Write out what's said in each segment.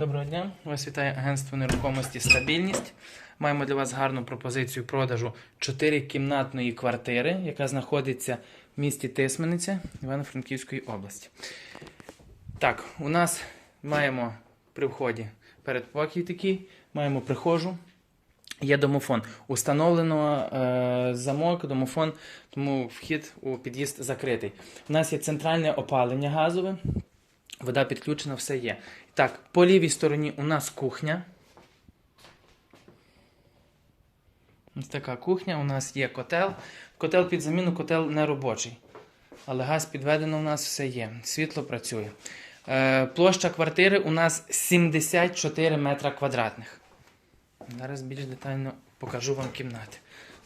Доброго дня, вас вітає агентство нерухомості Стабільність. Маємо для вас гарну пропозицію продажу 4-кімнатної квартири, яка знаходиться в місті Тисмениця Івано-Франківської області. Так, у нас маємо при вході передпокій такий, маємо прихожу. Є домофон. Установлено е, замок, домофон, тому вхід у під'їзд закритий. У нас є центральне опалення газове, вода підключена, все є. Так, по лівій стороні у нас кухня. Ось така кухня, у нас є котел. Котел під заміну, котел не робочий. Але газ підведено у нас все є. Світло працює. Е, площа квартири у нас 74 метра квадратних. Зараз більш детально покажу вам кімнати.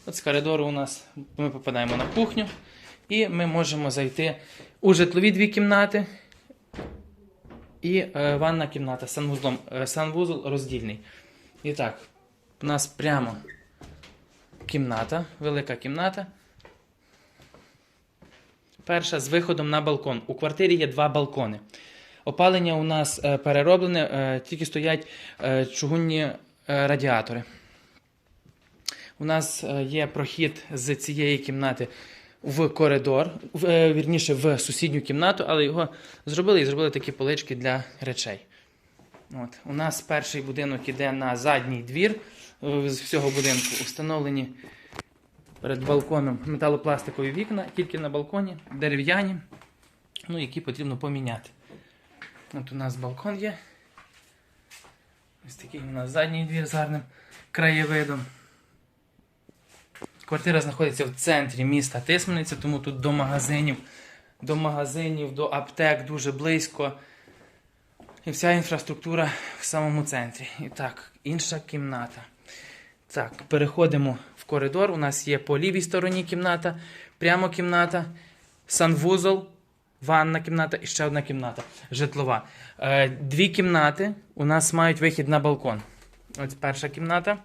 От з коридору у нас ми попадаємо на кухню, і ми можемо зайти у житлові дві кімнати і е, ванна кімната з санвузлом. Е, санвузол роздільний. І так, у нас прямо кімната, велика кімната. Перша з виходом на балкон. У квартирі є два балкони. Опалення у нас е, перероблене, е, тільки стоять е, чугунні е, радіатори. У нас е, є прохід з цієї кімнати в коридор, в, е, вірніше в сусідню кімнату, але його зробили і зробили такі полички для речей. От. У нас перший будинок іде на задній двір е, з всього будинку. Установлені перед балконом металопластикові вікна, тільки на балконі, дерев'яні, ну, які потрібно поміняти. От у нас балкон є. Ось такий у нас задній двір з гарним краєвидом. Квартира знаходиться в центрі міста Тисмениця, тому тут до магазинів, до магазинів, до аптек дуже близько. І вся інфраструктура в самому центрі. І так, інша кімната. Так, переходимо в коридор. У нас є по лівій стороні кімната, прямо кімната, санвузол, ванна кімната і ще одна кімната житлова. Е, дві кімнати у нас мають вихід на балкон. Ось перша кімната.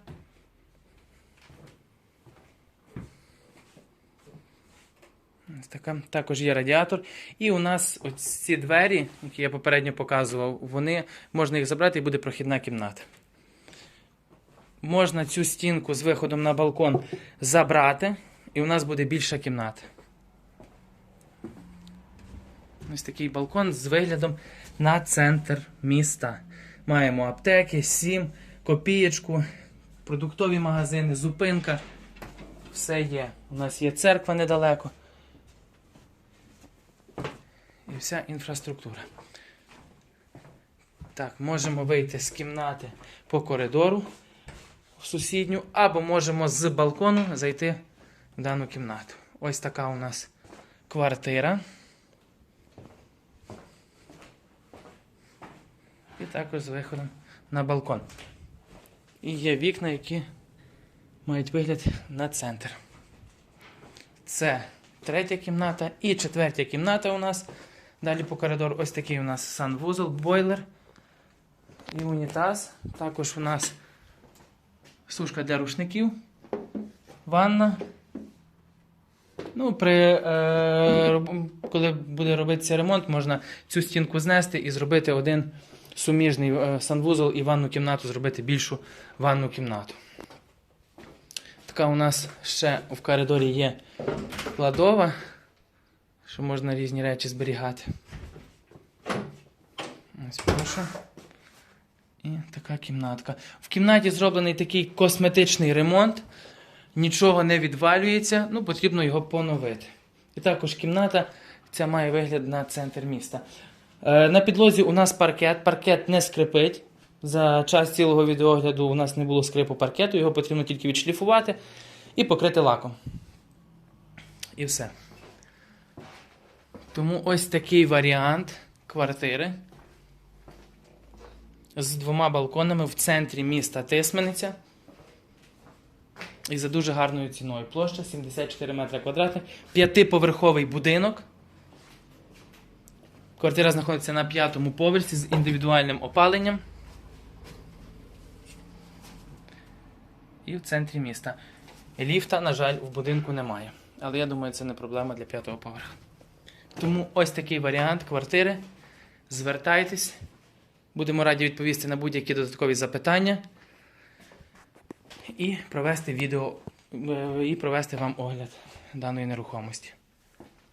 Ось така. Також є радіатор. І у нас ось ці двері, які я попередньо показував, вони можна їх забрати і буде прохідна кімната. Можна цю стінку з виходом на балкон забрати, і у нас буде більша кімната. Ось такий балкон з виглядом на центр міста. Маємо аптеки, сім, копієчку, продуктові магазини, зупинка. Все є. У нас є церква недалеко. І вся інфраструктура. Так, можемо вийти з кімнати по коридору в сусідню, або можемо з балкону зайти в дану кімнату. Ось така у нас квартира. І також з виходом на балкон. І є вікна, які мають вигляд на центр. Це третя кімната і четвертя кімната у нас. Далі по коридору ось такий у нас санвузол, бойлер і унітаз. Також у нас сушка для рушників, ванна. Ну, при, е, коли буде робитися ремонт, можна цю стінку знести і зробити один суміжний е, санвузол і ванну кімнату, зробити більшу ванну кімнату. Така у нас ще в коридорі є кладова, що можна різні речі зберігати. Ось прошу. І така кімнатка. В кімнаті зроблений такий косметичний ремонт. Нічого не відвалюється, ну потрібно його поновити. І також кімната ця має вигляд на центр міста. Е, на підлозі у нас паркет. Паркет не скрипить. За час цілого відеогляду у нас не було скрипу паркету, його потрібно тільки відшліфувати і покрити лаком. І все. Тому ось такий варіант квартири з двома балконами в центрі міста Тисмениця. І за дуже гарною ціною. Площа 74 метри квадратних, п'ятиповерховий будинок. Квартира знаходиться на п'ятому поверсі з індивідуальним опаленням. І в центрі міста. Ліфта, на жаль, в будинку немає. Але я думаю, це не проблема для п'ятого поверху. Тому ось такий варіант квартири. Звертайтесь. Будемо раді відповісти на будь-які додаткові запитання і провести відео е, і провести вам огляд даної нерухомості.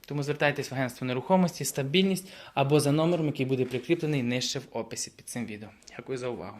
Тому звертайтесь в агентство нерухомості, стабільність або за номером, який буде прикріплений нижче в описі під цим відео. Дякую за увагу.